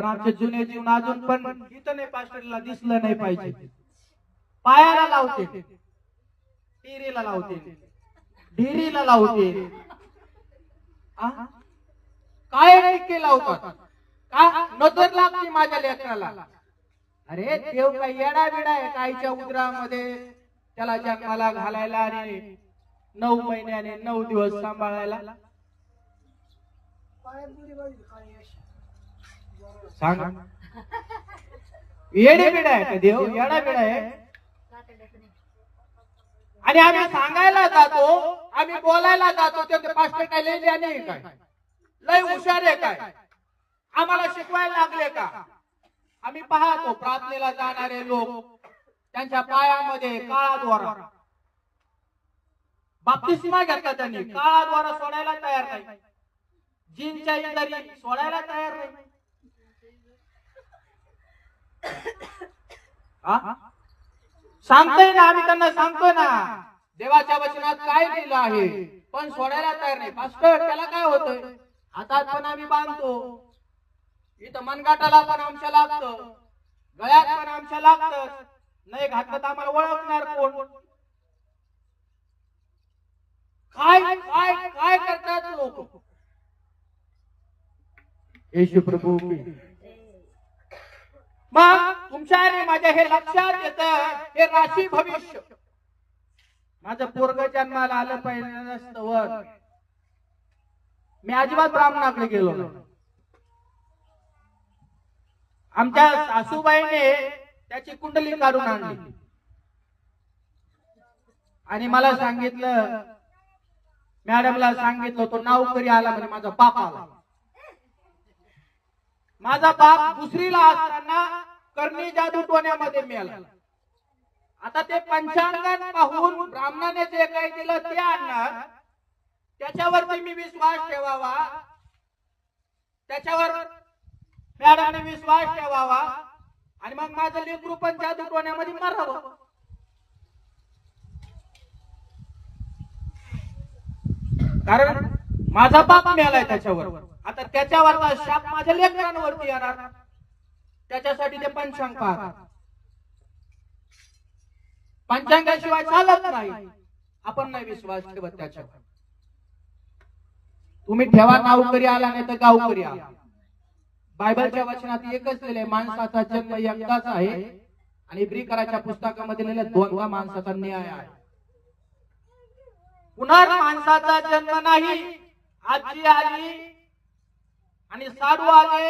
पण आमचे जुने जीवन अजून पण इथं नाही पास्टरला दिसलं नाही पाहिजे. पायाला लावते. टिरीला लावते. ढिरीला लावते. काय नाही केला होता का? नजर लागते माझ्या लेकराला. अरे देव काय येडा बिडा आहे काहीच्या उदरामध्ये? त्याला जन्माला घालायला आणि नऊ महिन्याने नऊ दिवस सांभाळायला. सांग. येडे बिडा आहे का देव येडा बिडा आहे. आणि आम्ही सांगायला जातो आम्ही बोलायला जातो ते पास्टर काय आहे काय? लय हुशार आहे काय? आम्हाला शिकवायला लागले का? आम्ही पाहतो प्रार्थनेला जाणारे लोक त्यांच्या पायामध्ये काळाद्वारा बाप्तिस्मा घेतला त्यांनी. काळाद्वारा सोडायला तयार नाही. जीनच्या इंदरी सोडायला तयार नाही. सांगतोय ना आम्ही त्यांना सांगतोय ना. देवाच्या वचनात काय लिहिलं आहे? पण सोडायला तयार नाही. पास्टर त्याला काय होतंय? हातात पण आम्ही बांधतो. इथं मनगाटाला पण आमच्या लागत. गळ्यात पण आमच्या लागत. नाही घातलं तर आम्हाला ओळखणार कोण? काय काय काय करतात लोक? येशू प्रभू. मग तुमच्या आणि माझ्या हे लक्षात येत हे राशी भविष्य. माझं पोरग जन्माला आलं पाहिजे मी अजिबात ब्राह्मणाकडे गेलो आमच्या सासूबाईने त्याची कुंडली काढून आणली. आणि मला सांगितलं मॅडमला सांगितलं तो नावकरी आला म्हणजे माझा बाप आला. माझा बाप दुसरीला असताना कर्णी जादू टोण्यामध्ये मिळाला. आता ते पंचांगण पाहून ब्राह्मणाने जे काही दिलं ते आणणार. त्याच्यावरती मी विश्वास ठेवावा. त्याच्यावर मॅडमने विश्वास ठेवावा. आणि मग माझं लेकरू पण जादू टोण्यामध्ये मरावं. कारण माझा बाप मिळालाय त्याच्यावर. आता त्याच्यावर शाप माझ्या लेकरांवरती येणार. त्याच्यासाठी पंचांग पाहतात पंचांगाशिवाय चालत नाही. आपण नाही विश्वास ठेवत त्याच्यावर. तुम्ही ठेवा गावकरी आला नाही तर गावकरी आला. बायबलच्या वचनात एकच लिहिले माणसाचा जन्म एकदाच आहे आणि ब्रिकराच्या पुस्तकामध्ये लिहिले दोनदा माणसाचा न्याय आहे. पुन्हा माणसाचा जन्म नाही. आजी आली आणि साडू आले.